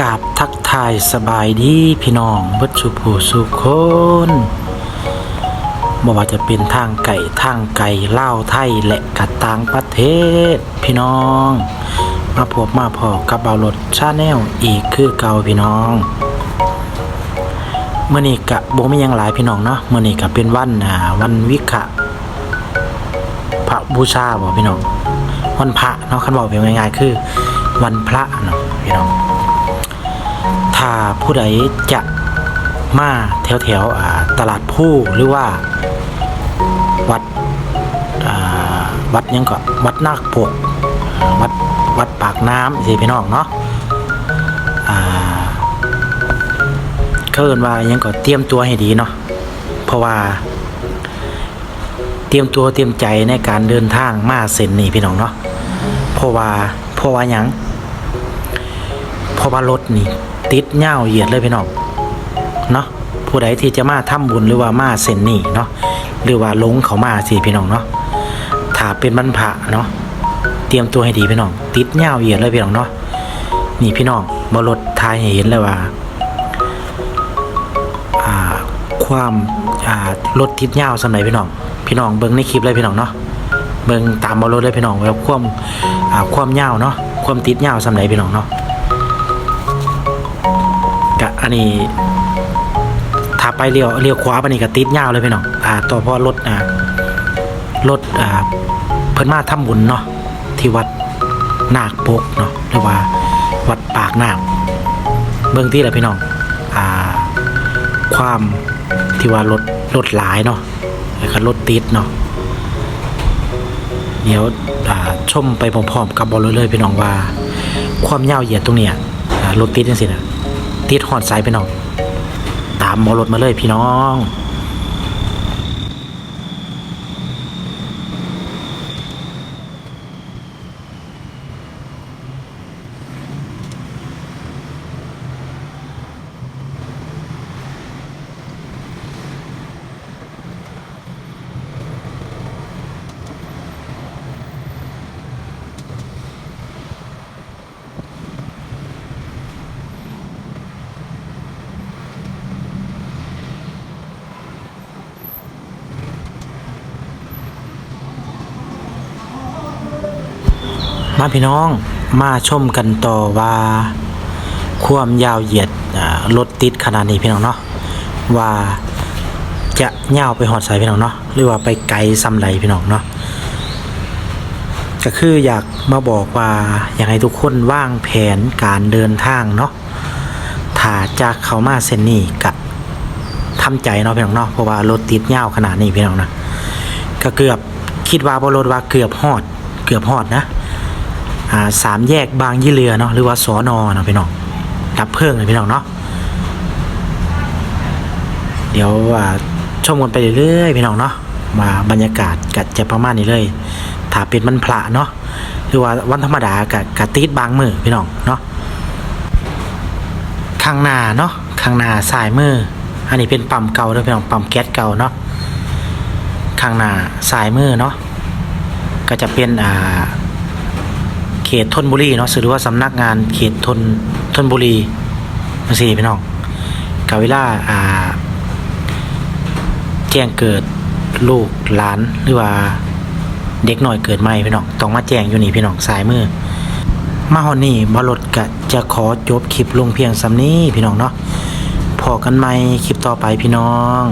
กราบทักทายสบายดีพี่น้องบิดสุผู้สุคนบ่ว่าจะเป็นทางไก่ทางไก่เล่าไทยและกะต่างประเทศ พี่น้อง มาพบมาพอกับเบารถชาแนลอีกคือเก่าพี่น้องเมื่อนี้กะบ่มียังหลายพี่น้องเนาะเมื่อนี้กะเป็นวันอ่าวันวิกะพระบูชาบ่พี่น้องวันพระเนาะคันบอกเป็นง่ายๆคือ วันพระเนาะพี่น้อง ผู้ใดจะมาแถวแถวๆตลาดผู้หรือว่าวัดวัดยังก็วัดนาคปกวัดวัดปากน้ำสิพี่น้องเนาะเขาเอินว่ายังก็เตรียมตัวให้ดีเนาะเพราะว่า เตรียมตัวเตรียมใจในการเดินทางมาเส้นนี้พี่น้องเนาะเพราะว่าเพราะว่ายังเพราะว่ารถนี่ ติดเง่าเหยียดเลยพี่น้องเนาะผู้ใดที่จะมาทำบุญหรือว่ามาเส้นนี้เนาะหรือว่าลงเขามาสิพี่น้องเนาะถ้าเป็นบรรพะเนาะเตรียมตัวให้ดีพี่น้อง ติดเง่าเหยียดเลยพี่น้องเนาะนี่พี่น้องบรถทายเห็นเลยว่าความอ่ารถติดเง่าสำหรับพี่น้อง พี่น้องเบิ่งในคลิปเลยพี่น้องเนาะเบิ่งตามบรถเลยพี่น้องว่าความความเง่าเนาะความติดเง่าสำหรับพี่น้องเนาะ นนี้ถ้าไปเลี้ยวเลี้ยวขวาไปนี่ก็ติดยาวเลยพี่น้องอ่าต่อพราะรถอ่ารถอ่าเพิ่นมาทำบุญเนาะที่วัดนาคปกเนาะหรือว่าวัดปากน้ำเบื้องที่แหละพี่น้องอ่าความที่ว่ารถรถหลายเนาะแล้วก็รถติดเนาะเดี๋ยวชมไปพร้อมๆกับบอลเลยพี่น้องว่า ความยาวเหยียดตรงเนี้ยรถติดจังซี่นะ ติดหอดสายไปน้อง ตามหมอรถมาเลยพี่น้อง มาพี่น้องมาชมกันต่อว่าความยาวเหยียดรถติดขนาดนี้พี่น้องเนาะว่าจะยาวไปหอดสายพี่น้องเนาะหรือว่าไปไกลซ้ำไหลพี่น้องเนาะก็คืออยากมาบอกว่าอยากให้ทุกคนว่างแผนการเดินทางเนาะถ้าจะเข้ามาเส้นนี้กะทำใจเนาะพี่น้องเนาะเพราะว่ารถติดยาวขนาดนี้พี่น้องนะก็เกือบคิดว่าบรถว่าเกือบหอด เกือบหอดนะ สามแยกบางยี่เรือเนาะหรือว่าสอนอเนาะพี่น้องดับเพลิงเลยพี่น้องเนาะเดี๋ยวอ่าชมกันไปเรื่อยๆพี่น้องเนาะมาบรรยากาศกัดจะประมาณนี้เลยถ้าเป็นมันพระเนาะหรือว่าวันธรรมดากับกติดบางมือพี่น้องเนาะข้างหน้าเนาะข้างหน้าสายมืออันนี้เป็นปั๊มเก่าด้วยพี่น้องปั๊มแก๊สเก่าเนาะข้างหน้าสายมือเนาะก็จะเป็นอ่า ขตธนบุรีเนาะหรือว่าสำนักงานเขตธนธนบุรีมาสิพี่น้องกาเวลาอ่า แจ้งเกิดลูกหลานหรือว่าเด็กหน่อยเกิดใหม่พี่น้องต้องมาแจ้งอยู่นี่พี่น้องสายมือมาฮอนนี่บรถกะจะขอจบคลิปลงเพียงสำนี้พี่น้องเนาะพอกันไหมคลิปต่อไปพี่น้อง